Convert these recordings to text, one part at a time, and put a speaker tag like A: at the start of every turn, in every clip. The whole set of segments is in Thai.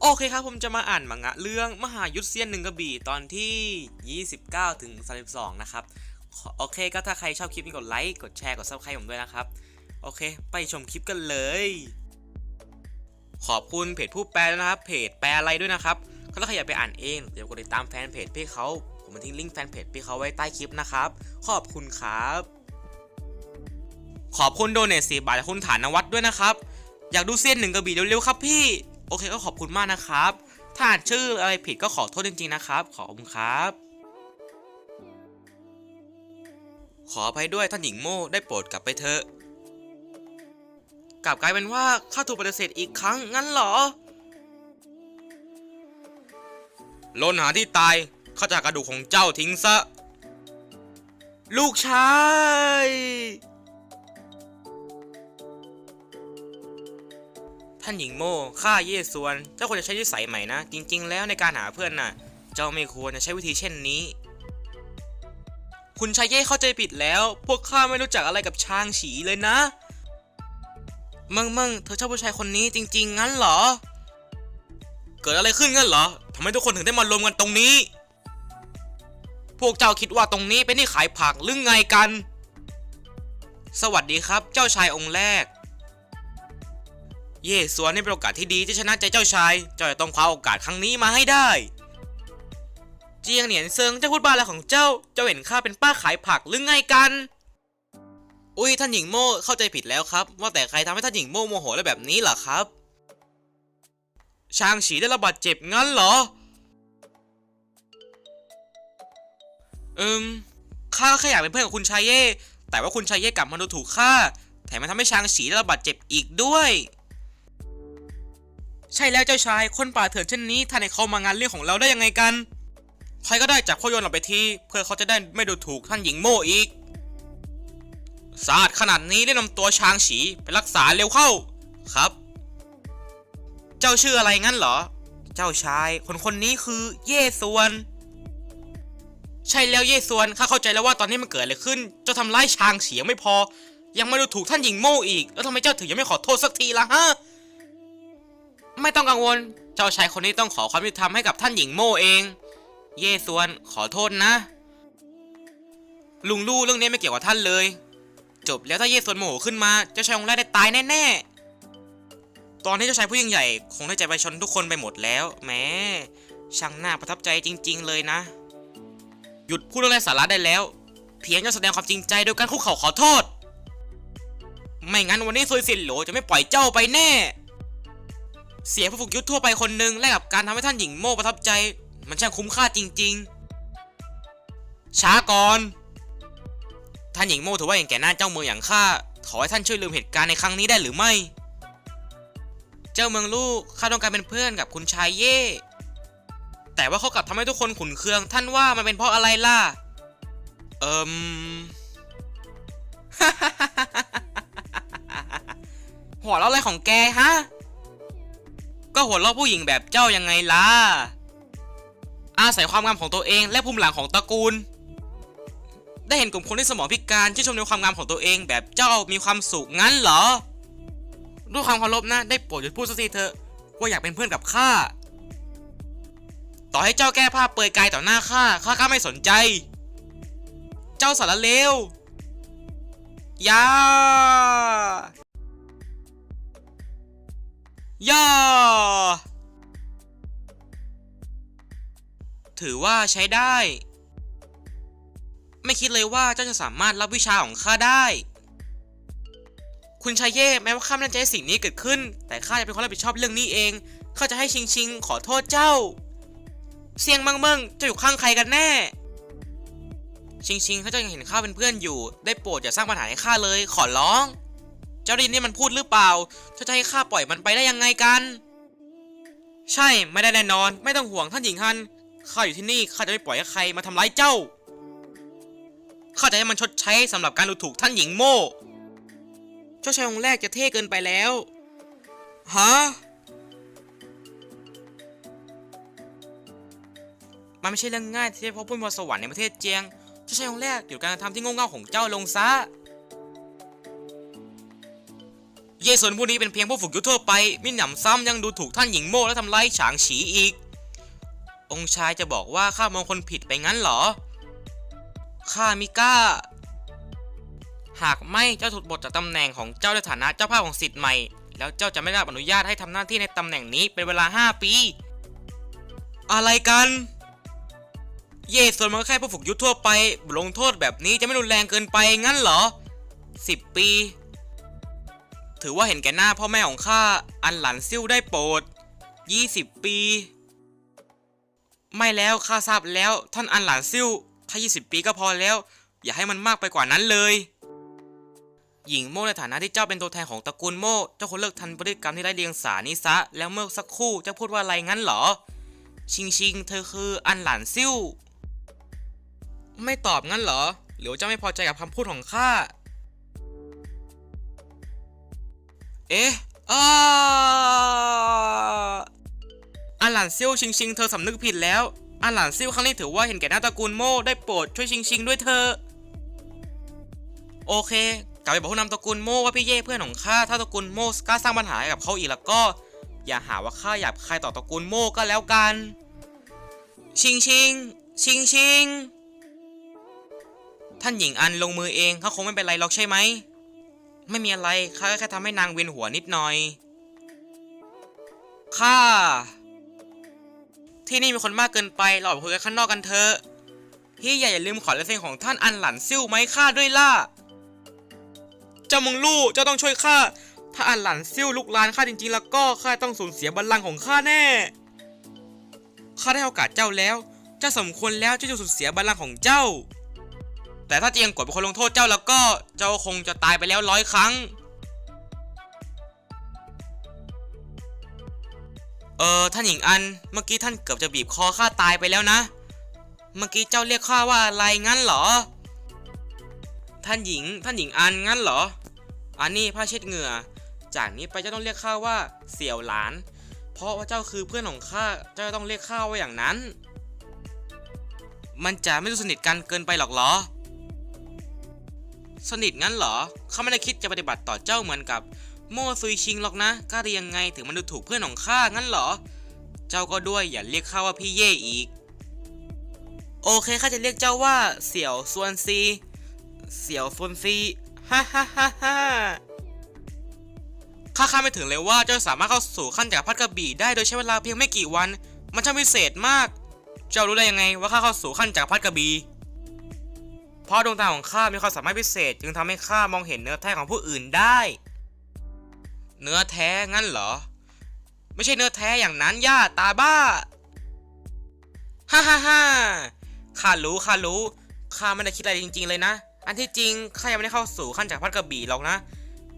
A: โอเคครับผมจะมาอ่านมังงะเรื่องมหายุทธเซียนหนึ่งกระบี่ตอนที่ 29 ถึง 32 นะครับ โอเคก็ถ้าใครชอบคลิปนี้กดไลค์ กดแชร์ กดซับสไครต์ผมด้วยนะครับ โอเค ไปชมคลิปกันเลย ขอบคุณเพจผู้แปลนะครับ เพจแปลอะไรด้วยนะครับ ก็ถ้าใครอยากไปอ่านเองเดี๋ยวกดติดตามแฟนเพจพี่เขาผมมาทิ้งลิงก์แฟนเพจพี่เขาไว้ใต้คลิปนะครับ ขอบคุณครับ ขอบคุณโดเนทสีบาทคุณฐานวัฒน์ด้วยนะครับ อยากดูเซียนหนึ่งกระบี่เร็วๆครับพี่ โอเคก็ขอบคุณมากนะครับ ถ้าอ่านชื่ออะไรผิดก็ขอโทษจริงๆนะครับ ขอบคุณครับ ขออภัยด้วยท่านหญิงโม่ได้โปรดกลับไปเถอะ กลับกลายเป็นว่าข้าถูกปฏิเสธอีกครั้งงั้นเหรอลนหาที่ตายข้าจะกระดูกของเจ้าทิ้งซะ ลูกชาย ท่านหญิงโม่ข้าเย่ซวน เจ้าควรจะใช้นิสัยใหม่นะ จริง ๆ แล้วในการหาเพื่อนน่ะ เจ้าไม่ควรจะใช้วิธีเช่นนี้ คุณชายเย่เข้าใจผิดแล้ว พวกข้าไม่รู้จักอะไรกับชางฉีเลยนะมึงมึงเธอชอบผู้ชายคนนี้จริง ๆ งั้นเหรอ เกิดอะไรขึ้นงั้นเหรอทำไมทุกคนถึงได้มารวมกันตรงนี้ พวกเจ้าคิดว่าตรงนี้เป็นที่ขายผักหรือไงกัน สวัสดีครับ เจ้าชายองค์แรก เย่สวนนี่เป็นโอกาสที่ดีที่ชนะใจเจ้าชาย เจ้าจะต้องคว้าโอกาสครั้งนี้มาให้ได้ เจียงเหนียนเซิงเจ้าพูดบ้าอะไรของเจ้า เจ้าเห็นข้าเป็นป้าขายผักหรือไงกัน อุ้ยท่านหญิงโม่เข้าใจผิดแล้วครับ ว่าแต่ใครทำให้ท่านหญิงโม่โมโหได้แบบนี้ล่ะครับ ช้างฉีได้รับบาดเจ็บงั้นเหรอ เอิมข้าแค่อยากเป็นเพื่อนกับคุณชายเย่ แต่ว่าคุณชายเย่กลับมาดูถูกข้า แถมมันทำให้ช้างฉีได้รับบาดเจ็บอีกด้วย ใช่แล้วเจ้าชาย คนป่าเถื่อนเช่นนี้ท่านให้เขามางานเรื่องของเราได้ยังไงกัน ใครก็ได้จับเขาโยนออกไปทีเพื่อเขาจะได้ไม่ดูถูกท่านหญิงโม่อีกสะอาดขนาดนี้ได้นำตัวช้างฉีไปรักษาเร็วเข้าครับ เจ้าชื่ออะไรงั้นเหรอ เจ้าชาย คนคนนี้คือเย่ซวน ใช่แล้วเย่ซวนข้าเข้าใจแล้วว่าตอนนี้มันเกิดอะไรขึ้น เจ้าทำร้ายช้างเฉียงไม่พอ ยังมาดูถูกท่านหญิงโม่อีก แล้วทำไมเจ้าถึงยังไม่ขอโทษสักทีล่ะฮะ ไม่ต้องกังวล เจ้าชายคนนี้ต้องขอความยุติธรรมให้กับท่านหญิงโม่เอง เย่ซวนขอโทษนะ ลุงลู่เรื่องนี้ไม่เกี่ยวกับท่านเลย จบแล้วถ้าเย่ซวนโมโหขึ้นมา เจ้าชายองค์แรกได้ตายแน่ๆ ตอนนี้เจ้าชายผู้ยิ่งใหญ่ คงได้ใจไปชนทุกคนไปหมดแล้วแหมช่างน่าประทับใจจริง ๆ เลยนะ หยุดพูดเรื่องไร้สาระได้แล้ว เพียงจะแสดงความจริงใจโดยการคุกเข่าขอโทษ ไม่งั้นวันนี้ซุยซินโหลจะไม่ปล่อยเจ้าไปแน่ เสียผู้ฝึกยุทธทั่วไปคนหนึ่งแลกกับการทำให้ท่านหญิงโม่ประทับใจ มันช่างคุ้มค่าจริง ๆ ช้าก่อน ท่านหญิงโม่ถือว่าเห็นแก่หน้าเจ้าเมืองอย่างข้าขอให้ท่านช่วยลืมเหตุการณ์ในครั้งนี้ได้หรือไม่ เจ้าเมืองลูกข้าต้องการเป็นเพื่อนกับคุณชายเย่แต่ว่าเขากลับทำให้ทุกคนขุนเคือง ท่านว่ามันเป็นเพราะอะไรล่ะ เอิมหัวเราะอะไรของแกฮะ ก็หัวเราะผู้หญิงแบบเจ้ายังไงล่ะ อาศัยความงามของตัวเองและภูมิหลังของตระกูล ได้เห็นกลุ่มคนที่สมองพิการที่ชมในความงามของตัวเองแบบเจ้ามีความสุขงั้นเหรอ ด้วยความเคารพนะ ได้โปรดหยุดพูดสักทีเถอะว่าอยากเป็นเพื่อนกับข้า ต่อให้เจ้าแก้ผ้าเปลือยกายต่อหน้าข้าข้าก็ไม่สนใจ เจ้าสารเลว ยา ย่าถือว่าใช้ได้ ไม่คิดเลยว่าเจ้าจะสามารถรับวิชาของข้าได้ คุณชายเย่แม้ว่าข้าไม่ตั้งใจให้สิ่งนี้เกิดขึ้น แต่ข้าจะเป็นคนรับผิดชอบเรื่องนี้เอง ข้าจะให้ชิงชิงขอโทษเจ้า เสียงมังเมิงจะอยู่ข้างใครกันแน่ ชิงชิงเขาจะยังเห็นข้าเป็นเพื่อนอยู่ ได้โปรดอย่าสร้างปัญหาให้ข้าเลย ขอร้อง เจ้าดินนี่มันพูดหรือเปล่า เจ้าจะให้ข้าปล่อยมันไปได้ยังไงกัน ใช่ไม่ได้แน่นอน ไม่ต้องห่วงท่านหญิงฮันข้าอยู่ที่นี่ข้าจะไม่ปล่อยให้ใครมาทำร้ายเจ้าข้าจะให้มันชดใช้สำหรับการดูถูกท่านหญิงโม่เจ้าชายองค์แรกจะเท่เกินไปแล้วฮะมันไม่ใช่เรื่องง่ายที่จะพบผู้มีพรสวรรค์ในประเทศเจียง เจ้าชายองค์แรกเดี๋ยวการกรทำที่โง่เง่าของเจ้าลงซะ เยส่วนผู้นี้เป็นเพียงผู้ฝึกยุทธทั่วไปมิหนำซ้ำยังดูถูกท่านหญิงโม่และทำร้ายฉางฉีอีก องค์ชายจะบอกว่าข้ามองคนผิดไปงั้นเหรอข้ามิก้า หากไม่เจ้าถูกบทจากตำแหน่งของเจ้าในฐานะเจ้าภาพของสิทธิ์ใหม่ แล้วเจ้าจะไม่ได้รับอนุญาตให้ทำหน้าที่ในตำแหน่งนี้เป็นเวลา 5 ปี อะไรกัน เยส่วนมันก็แค่ผู้ฝึกยุทธทั่วไปลงโทษแบบนี้จะไม่รุนแรงเกินไปงั้นเหรอ 10 ปี ถือว่าเห็นแก่หน้าพ่อแม่ของข้า อันหลันซิ่วได้โปรด 20 ปี ไม่แล้วข้าทราบแล้วท่านอันหลานซิ่วแค่20 ปีก็พอแล้ว อย่าให้มันมากไปกว่านั้นเลย หญิงโม่ในฐานะที่เจ้าเป็นตัวแทนของตระกูลโม่เจ้าควรเลิกทันพฤติกรรมที่ไร้เดียงสานี้ซะ แล้วเมื่อสักครู่เจ้าพูดว่าอะไรงั้นเหรอ ชิงชิงเธอคืออันหลานซิ่วไม่ตอบงั้นเหรอ หรือเจ้าไม่พอใจกับคำพูดของข้า เอ๊ะอาอันหลานซิ่วชิงชิงเธอสำนึกผิดแล้วอันหลานซิ่วครั้งนี้ถือว่าเห็นแก่หน้าตระกูลโม่ได้โปรดช่วยชิงชิงด้วยเธอ โอเค กลับไปบอกผู้นำตระกูลโม่ว่าพี่เย่เพื่อนของข้าถ้าตระกูลโม่กล้าสร้างปัญหาให้กับเขาอีกแล้วก็ อย่าหาว่าข้าหยาบคายต่อตระกูลโม่ก็แล้วกัน ชิงชิง ชิงชิง ท่านหญิงอันลงมือเองเขาคงไม่เป็นไรหรอกใช่ไหม ไม่มีอะไรข้าก็แค่ทำให้นางเวียนหัวนิดหน่อยข้าที่นี่มีคนมากเกินไปเราออกไปคุยกันข้างนอกกันเถอะพี่ใหญ่อย่าลืมขอลายเซ็นของท่านอันหลันซิ่วไหมข้าด้วยล่ะเจ้ามึงลู่เจ้าต้องช่วยข้าถ้าอันหลันซิ่วลุกลานข้าจริงๆ แล้วก็ข้าต้องสูญเสียบัลลังก์ของข้าแน่ข้าได้โอกาสเจ้าแล้ว เจ้าสมควรแล้วที่จะสูญเสียบัลลังก์ของเจ้า แต่ถ้าเจียงกวดเป็นคนลงโทษเจ้าแล้วก็เจ้าคงจะตายไปแล้วร้อยครั้ง เออท่านหญิงอันเมื่อกี้ท่านเกือบจะบีบคอข้าตายไปแล้วนะ เมื่อกี้เจ้าเรียกข้าว่าอะไรงั้นเหรอ ท่านหญิงท่านหญิงอันงั้นเหรอ อันนี้ผ้าเช็ดเหงื่อ จากนี้ไปเจ้าต้องเรียกข้าว่าเสี่ยวหลาน เพราะว่าเจ้าคือเพื่อนของข้าเจ้าต้องเรียกข้าว่าอย่างนั้น มันจะไม่ดูสนิทกันเกินไปหรอกเหรอ สนิทงั้นเหรอ เขาไม่ได้คิดจะปฏิบัติต่อเจ้าเหมือนกับ โม่ซุยชิงหรอกนะกล้าได้ยังไงถึงมันดูถูกเพื่อนของข้างั้นเหรอ เจ้าก็ด้วยอย่าเรียกข้าว่าพี่เย่อีก โอเคข้าจะเรียกเจ้าว่าเสี่ยวซวนซี เสี่ยวซวนซีฮ่าฮ่าฮ่าฮ่าข้าคาดไม่ถึงเลยว่าเจ้าสามารถเข้าสู่ขั้นจากรพัดกระบี่ได้โดยใช้เวลาเพียงไม่กี่วัน มันช่างพิเศษมาก เจ้ารู้ได้ยังไงว่าข้าเข้าสู่ขั้นจากรพัดกระบี่ เพราะดวงตาของข้ามีความสามารถพิเศษ จึงทำให้ข้ามองเห็นเนื้อแท้ของผู้อื่นได้ เนื้อแท้งั้นเหรอ ไม่ใช่เนื้อแท้อย่างนั้นย่าตาบ้า ฮ่าฮ่าฮ่าข้ารู้ข้ารู้ข้าไม่ได้คิดอะไรจริง ๆ เลยนะ อันที่จริงข้ายังไม่ได้เข้าสู่ขั้นจากพัดกระบี่หรอกนะ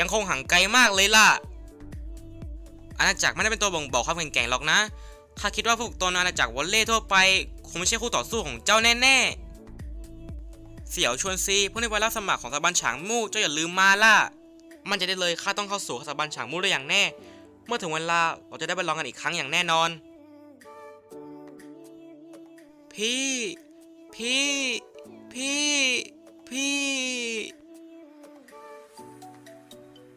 A: ยังคงห่างไกลมากเลยล่ะ อาณาจักรไม่ได้เป็นตัวบ่งบอกความแข็งแกร่งหรอกนะข้าคิดว่าพวกตนอาณาจักรวอลเล่ทั่วไป คงไม่ใช่คู่ต่อสู้ของเจ้าแน่ๆ เสี่ยวชวนซีผู้ที่ไปรับสมัครของสถาบันฉางมู่เจ้าอย่าลืมมาล่ะ มันจะได้เลยข้าต้องเข้าสู่สถาบันฉางมู่ได้อย่างแน่ เมื่อถึงเวลาเราจะได้ไปลองกันอีกครั้งอย่างแน่นอน พี่ พี่ พี่ พี่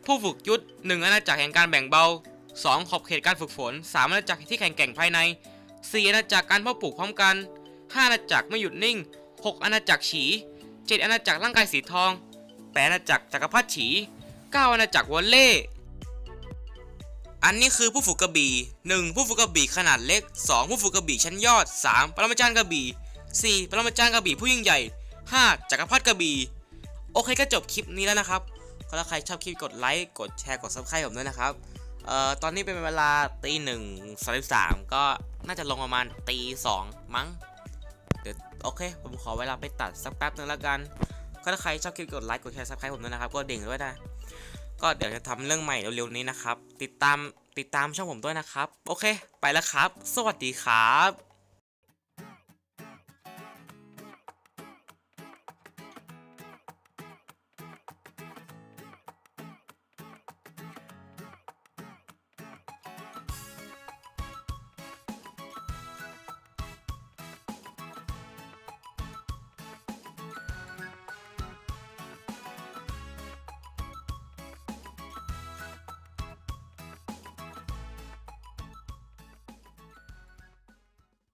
A: ผู้ฝึกยุทธหนึ่งอาณาจักรแห่งการแบ่งเบา 2. ขอบเขตการฝึกฝน 3. อาณาจักรที่แข็งแกร่งภายใน 4. อาณาจักรการเพาะปลูกพร้อมกัน 5. อาณาจักรไม่หยุดนิ่ง 6. อาณาจักรฉี 7. อาณาจักรร่างกายสีทอง 8. อาณาจักรจักรพรรดิฉี 9. อาณาจักรวอลเล่อันนี้คือผู้ฝึกกระบี่ 1. ผู้ฝึกกระบี่ขนาดเล็ก 2. ผู้ฝึกกระบี่ชั้นยอด 3. ปรมาจารย์กระบี่ 4. ปรมาจารย์กระบี่ผู้ยิ่งใหญ่ 5. จักรพรรดิกระบี่โอเคก็จบคลิปนี้แล้วนะครับก็ถ้าใครชอบคลิปกดไลค์กดแชร์กดซับสไครต์ผมด้วยนะครับเอ่อตอนนี้เป็นเวลาตีหนึ่งสามสามก็น่าจะลงประมาณตีสองมั้ง โอเค ผมขอเวลาไปตัดสักแป๊บนึงแล้วกัน ก็ถ้าใครชอบคลิปกดไลค์กดแชร์ซับสไครต์ผมด้วยนะครับ ก็ดิ่งด้วยนะ ก็เดี๋ยวจะทำเรื่องใหม่เร็วๆนี้นะครับ ติดตามติดตามช่องผมด้วยนะครับ โอเค ไปแล้วครับ สวัสดีครับ